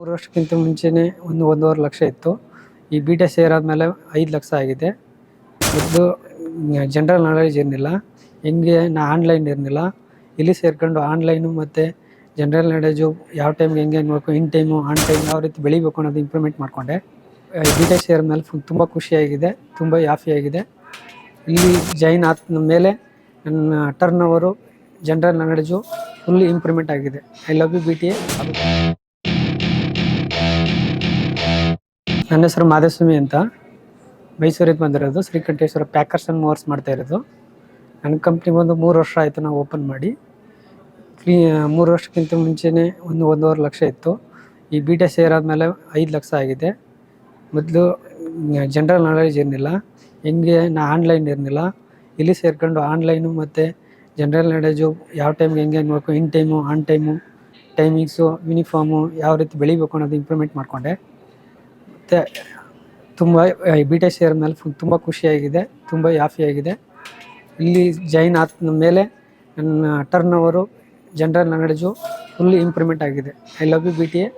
ಮೂರು ವರ್ಷಕ್ಕಿಂತ ಮುಂಚೆನೇ ಒಂದು ಒಂದೂವರೆ ಲಕ್ಷ ಇತ್ತು. ಈ ಬಿ ಟಿ ಎಸ್ ಸೇರಾದ್ಮೇಲೆ ಐದು ಲಕ್ಷ ಆಗಿದೆ. ಇದು ಜನರಲ್ ನಾಲೆಡ್ಜ್ ಇರಲಿಲ್ಲ ಹೆಂಗೆ ನಾ ಆನ್ಲೈನ್ ಇರಲಿಲ್ಲ. ಇಲ್ಲಿ ಸೇರ್ಕೊಂಡು ಆನ್ಲೈನು ಮತ್ತು ಜನರಲ್ ನಾಲೆಡ್ಜು ಯಾವ ಟೈಮ್ಗೆ ಹೆಂಗೆ ನೋಡ್ಕೊ ಇನ್ ಟೈಮು ಆನ್ ಟೈಮ್ ಯಾವ ರೀತಿ ಬೆಳಿಬೇಕು ಅನ್ನೋದು ಇಂಪ್ರೂವ್ಮೆಂಟ್ ಮಾಡಿಕೊಂಡೆ. ಬಿ ಟಿ ಎಸ್ ಸೇರಿದ್ಮೇಲೆ ಫುಲ್ ತುಂಬ ಖುಷಿಯಾಗಿದೆ. ತುಂಬ ಆಗಿದೆ ಇಲ್ಲಿ ಜಾಯಿನ್ ಆದ ಮೇಲೆ ನನ್ನ ಟರ್ನ್ ಅವರು ಜನರಲ್ ನಾಲೆಡ್ಜು ಫುಲ್ ಇಂಪ್ರೂವ್ಮೆಂಟ್ ಆಗಿದೆ. I love you B T A ನನ್ನ ಹೆಸರು ಮಾಧವಸ್ವಾಮಿ ಅಂತ. ಮೈಸೂರಿಗೆ ಬಂದಿರೋದು ಶ್ರೀಕಂಠೇಶ್ವರ ಪ್ಯಾಕರ್ಸ್ ಆ್ಯಂಡ್ ಮೂವರ್ಸ್ ಮಾಡ್ತಾ ಇರೋದು. ನನ್ನ ಕಂಪ್ನಿ ಬಂದು ಮೂರು ವರ್ಷ ಆಯಿತು ನಾವು ಓಪನ್ ಮಾಡಿ. ಕ್ಲೀ ಮೂರು ವರ್ಷಕ್ಕಿಂತ ಮುಂಚೆನೇ ಒಂದು ಒಂದೂವರೆ ಲಕ್ಷ ಇತ್ತು. ಈ ಬಿ ಟಿ ಎಸ್ ಸೇರಾದ್ಮೇಲೆ ಐದು ಲಕ್ಷ ಆಗಿದೆ. ಮೊದಲು ಜನರಲ್ ನಾಲೆಜ್ ಇರಲಿಲ್ಲ ಹೆಂಗೆ ನಾ ಆನ್ಲೈನ್ ಇರಲಿಲ್ಲ. ಇಲ್ಲಿ ಸೇರ್ಕೊಂಡು ಆನ್ಲೈನು ಮತ್ತು ಜನರಲ್ ನಾಲೆಜು ಯಾವ ಟೈಮ್ಗೆ ಹೆಂಗೆ ನೋಡ್ಕೊ in time on time timings uniform ಯಾವ ರೀತಿ ಬೆಳಿಬೇಕು ಅನ್ನೋದು ಇಂಪ್ರೂವ್ಮೆಂಟ್ ಮಾಡಿಕೊಂಡೆ. ಮತ್ತು ತುಂಬ ಬಿ ಟಿ ಎಸ್ ಸೇರಿದ್ಮೇಲೆ ಫುಲ್ ತುಂಬ ಖುಷಿಯಾಗಿದೆ, ತುಂಬ ಆಗಿದೆ ಇಲ್ಲಿ ಜೈನ್ ಆದ ಮೇಲೆ ನನ್ನ ಟರ್ನ್ ಅವರು ಜನರಲ್ ನಾಲೆಡ್ಜು ಫುಲ್ ಇಂಪ್ರೂವ್ಮೆಂಟ್ ಆಗಿದೆ. I love you B T A